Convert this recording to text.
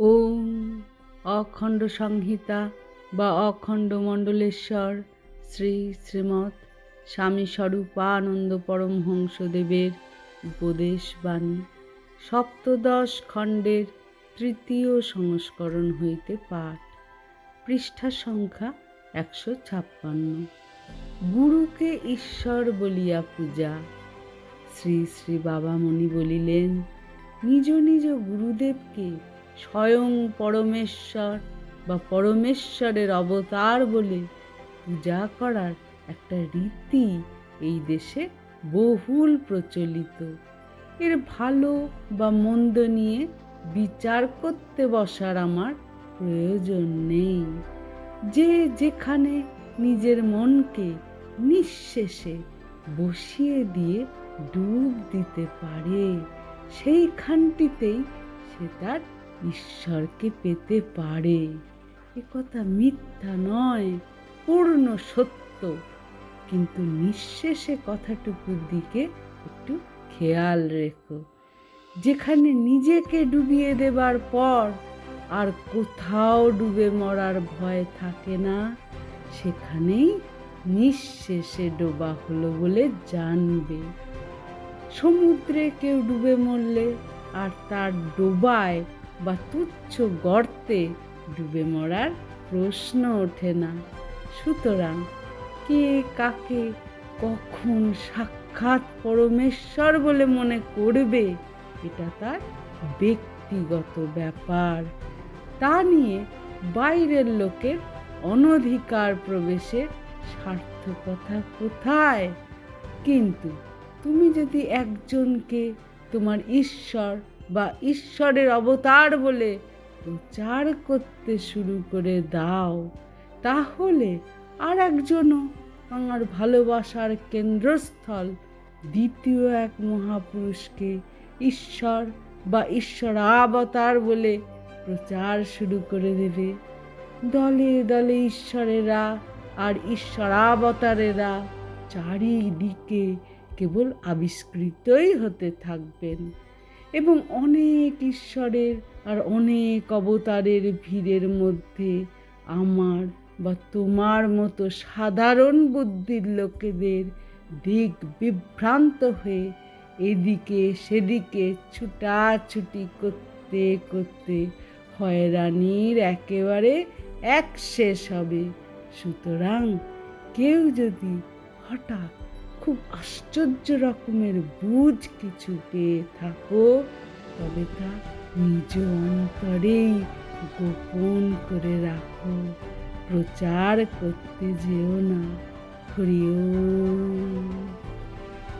ওম অখণ্ড সংহিতা বা অখণ্ড মণ্ডলেশ্বর শ্রী শ্রীমৎ স্বামী স্বরূপানন্দ পরমহংসদেবের উপদেশ বাণী সপ্তদশ খণ্ডের তৃতীয় সংস্করণ হইতে পাঠ। পৃষ্ঠা সংখ্যা একশো ছাপ্পান্ন। গুরুকে ঈশ্বর বলিয়া পূজা। শ্রী শ্রী বাবামণি বলিলেন, নিজ নিজ গুরুদেবকে স্বয়ং পরমেশ্বর বা পরমেশ্বরের অবতার বলে পূজা করার একটা রীতি এই দেশে বহুল প্রচলিত। এর ভালো বা মন্দ নিয়ে বিচার করতে বসার আমার প্রয়োজন নেই। যে যেখানে নিজের মনকে নিঃশেষে বসিয়ে দিয়ে ডুব দিতে পারে, সেইখানটিতেই সে তার ঈশ্বরকে পেতে পারে। এ কথা মিথ্যা নয়, পূর্ণ সত্য। কিন্তু নিঃশেষে কথাটুকুর দিকে একটু খেয়াল রেখো। যেখানে নিজেকে ডুবিয়ে দেবার পর আর কোথাও ডুবে মরার ভয় থাকে না, সেখানেই নিঃশেষে ডোবা হলো বলে জানবে। সমুদ্রে কেউ ডুবে মরলে আর তার ডোবায় বা তুচ্ছ গর্তে ডুবে মরার প্রশ্ন ওঠে না। সুতরাং কে কাকে কখন সাক্ষাৎ পরমেশ্বর বলে মনে করবে, এটা তার ব্যক্তিগত ব্যাপার। তা নিয়ে বাইরের লোকের অনধিকার প্রবেশের সার্থকতা কোথায়? কিন্তু তুমি যদি একজনকে তোমার ঈশ্বর বা ঈশ্বরের অবতার বলে প্রচার করতে শুরু করে দাও। তাহলে আর একজনও আমার ভালোবাসার কেন্দ্রস্থল, দ্বিতীয় এক মহাপুরুষকে ঈশ্বর বা ঈশ্বরাবতার বলে প্রচার শুরু করে দেবে। দলে দলে ঈশ্বরেরা আর ঈশ্বরাবতারেরা চারিদিকে কেবল আবিষ্কৃতই হতে থাকবেন। এবং অনেক ঈশ্বরের আর অনেক অবতারের ভিড়ের মধ্যে আমার বা তোমার মতো সাধারণ বুদ্ধির লোকেদের দিক বিভ্রান্ত হয়ে এদিকে সেদিকে ছুটাছুটি করতে করতে হয়রানির একেবারে এক শেষ হবে। সুতরাং কেউ যদি হঠাৎ খুব আশ্চর্য রকমের বুঝ কিছু পেয়ে থাকো, তবে তা নিজ অন্তরেই গোপন করে রাখো। প্রচার করতে যেও না হরি ওম